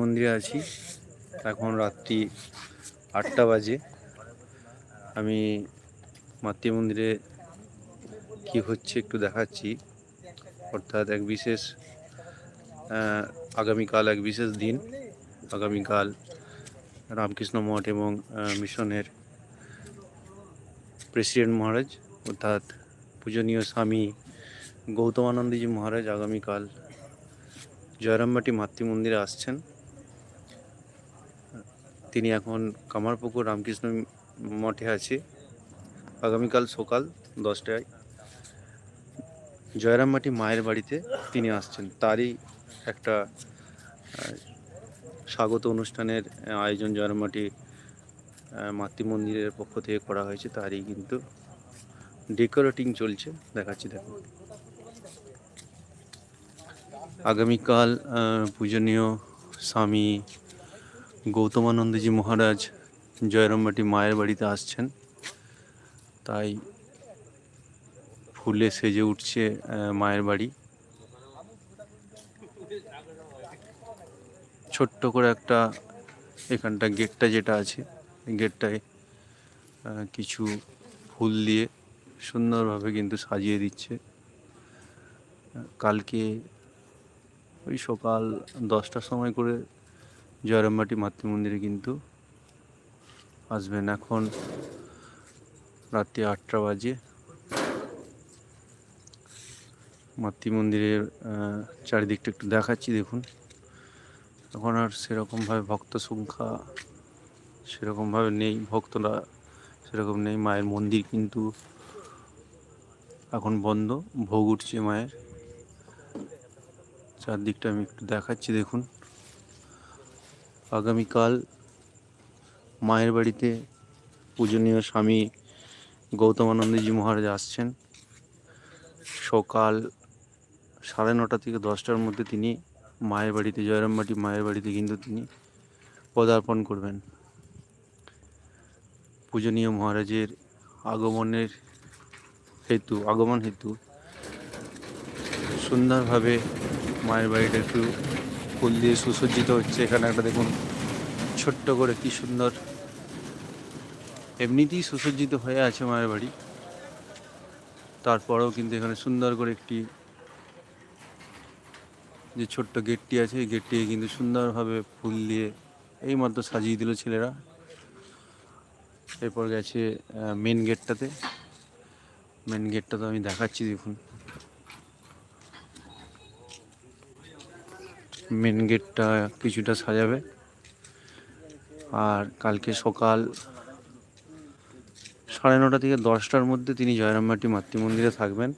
মন্দিরে আছি। এখন রাত্রি আটটা বাজে। আমি মাতৃ মন্দিরে কি হচ্ছে একটু দেখাচ্ছি। অর্থাৎ এক বিশেষ আগামীকাল এক বিশেষ দিন। আগামীকাল রামকৃষ্ণ মঠ এবং মিশনের প্রেসিডেন্ট মহারাজ, অর্থাৎ পূজনীয় স্বামী গৌতমানন্দজি মহারাজ আগামীকাল জয়রামবাটি মাতৃমন্দিরে আসছেন। তিনি এখন কামারপুকুর রামকৃষ্ণ মঠে আছে। আগামীকাল সকাল দশটায় জয়রামবাটি মায়ের বাড়িতে তিনি আসছেন। তারই একটা স্বাগত অনুষ্ঠানের আয়োজন জয়রামবাটি আহ, মাতৃ মন্দিরের পক্ষ থেকে করা হয়েছে। তারই কিন্তু ডেকোরেটিং চলছে। দেখাচ্ছি দেখুন আগামীকাল পূজনীয় স্বামী গৌতমানন্দজি মহারাজ জয়রামবাটি মায়ের বাড়িতে আসছেন। তাই ফুলে সেজে উঠছে মায়ের বাড়ি। ছোট্ট করে একটা এখানটা গেটটা যেটা আছে গেটটায় কিছু ফুল দিয়ে সুন্দরভাবে কিন্তু সাজিয়ে দিচ্ছে। কালকে ওই সকাল দশটার সময় করে জয়রামবাটি মাতৃমন্দিরে কিন্তু আসবেন এখন রাত্রি আটটা বাজে। মাতৃমন্দিরের চারিদিকটা একটু দেখাচ্ছি, দেখুন। এখন আর সেরকমভাবে ভক্ত সংখ্যা সেরকমভাবে নেই, ভক্তরা সেরকম নেই। মায়ের মন্দির কিন্তু এখন বন্ধ, ভোগ উঠছে মায়ের। চারদিকটা আমি একটু দেখাচ্ছি, দেখুন। আগামীকাল মায়ের বাড়িতে পূজনীয় স্বামী গৌতমানন্দজি মহারাজ আসছেন। সকাল সাড়ে নটা থেকে দশটার মধ্যে তিনি মায়ের বাড়িতে, জয়রামবাটি মায়ের বাড়িতে কিন্তু তিনি পদার্পণ করবেন। পূজনীয় মহারাজের আগমনের হেতু, আগমন হেতু সুন্দরভাবে মায়ের বাড়িটা একটু ফুল দিয়ে সুসজ্জিত হচ্ছে এখানে একটা দেখুন, ছোট্ট করে কি সুন্দর। এমনিতেই সুসজ্জিত হয়ে আছে মায়ের বাড়ি। তারপরেও কিন্তু এখানে সুন্দর করে একটি যে ছোট্ট গেটটি আছে, এই গেটটি কিন্তু সুন্দরভাবে ফুল দিয়ে এই মাত্র সাজিয়ে দিল ছেলেরা। এরপর গেছে মেন গেটটাতে মেন গেটটা তো আমি দেখাচ্ছি দেখুন। মেন গেটটা কিছুটা সাজাবে। আর কালকে সকাল সাড়ে নটা থেকে দশটার মধ্যে তিনি জয়রামবাটি মাতৃ মন্দিরে থাকবেন।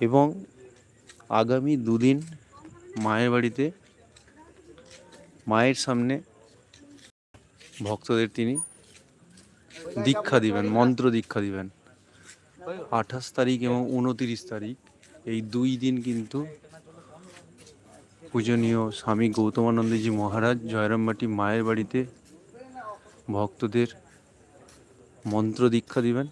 এবং আগামী দুদিন মায়ের বাড়িতে মায়ের সামনে ভক্তদের তিনি দীক্ষা দিবেন, মন্ত্র দীক্ষা দিবেন। আঠাশ তারিখ এবং উনতিরিশ তারিখ, এই দুই দিন কিন্তু পূজনীয় স্বামী গৌতমানন্দজি মহারাজ জয়রামবাটি মায়ের বাড়িতে ভক্তদের মন্ত্র দীক্ষা দিবেন।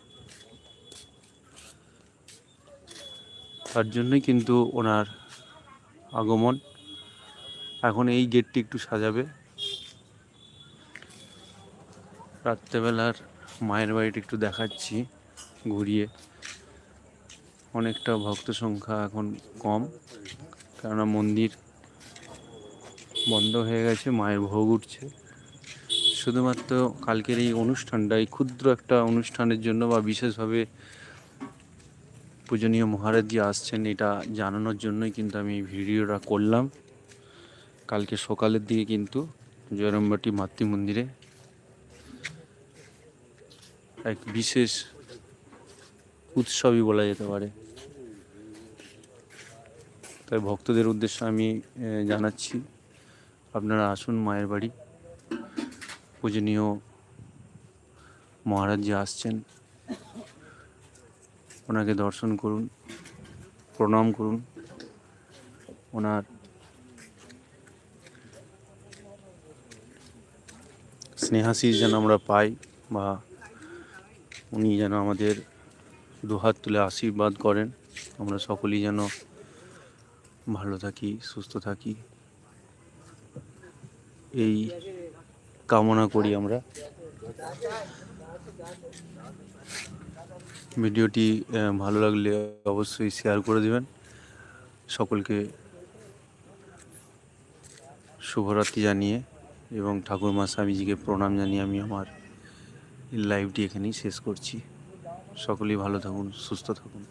তার জন্যই কিন্তু ওনার আগমন। এখন এই গেটটি একটু সাজাবে। রাত্রেবেলার মায়ের বাড়িটা একটু দেখাচ্ছি, ঘুরিয়ে। অনেকটা ভক্ত সংখ্যা এখন কম, কেননা মন্দির বন্ধ হয়ে গেছে, মায়ের ভোগ উঠছে। শুধুমাত্র কালকের এই অনুষ্ঠানটা এই ক্ষুদ্র একটা অনুষ্ঠানের জন্য বা বিশেষভাবে পূজনীয় মহারাজজি আসছেন এটা জানানোর জন্যই কিন্তু আমি ভিডিওটা করলাম। কালকে সকালের দিকে কিন্তু জয়রামবাটি মাতৃ মন্দিরে এক বিশেষ উৎসবই বলা যেতে পারে। তাই ভক্তদের উদ্দেশ্যে আমি জানাচ্ছি। আপনারা আসুন মায়ের বাড়ি। পূজনীয় মহারাজ যে আসছেন, ওনাকে দর্শন করুন, প্রণাম করুন। ওনার স্নেহাশিস যেন আমরা পাই বা উনি যেন আমাদের দুহাত তুলে আশীর্বাদ করেন। আমরা সকলেই যেন ভালো থাকি, সুস্থ থাকি। এই কামনা করি আমরা। ভিডিওটি ভালো লাগলে অবশ্যই শেয়ার করে দেবেন। সকলকে শুভরাত্রি জানিয়ে এবং ঠাকুরমা স্বামীজিকে প্রণাম জানিয়ে আমি আমার লাইভটি এখানেই শেষ করছি। সকলেই ভালো থাকুন, সুস্থ থাকুন।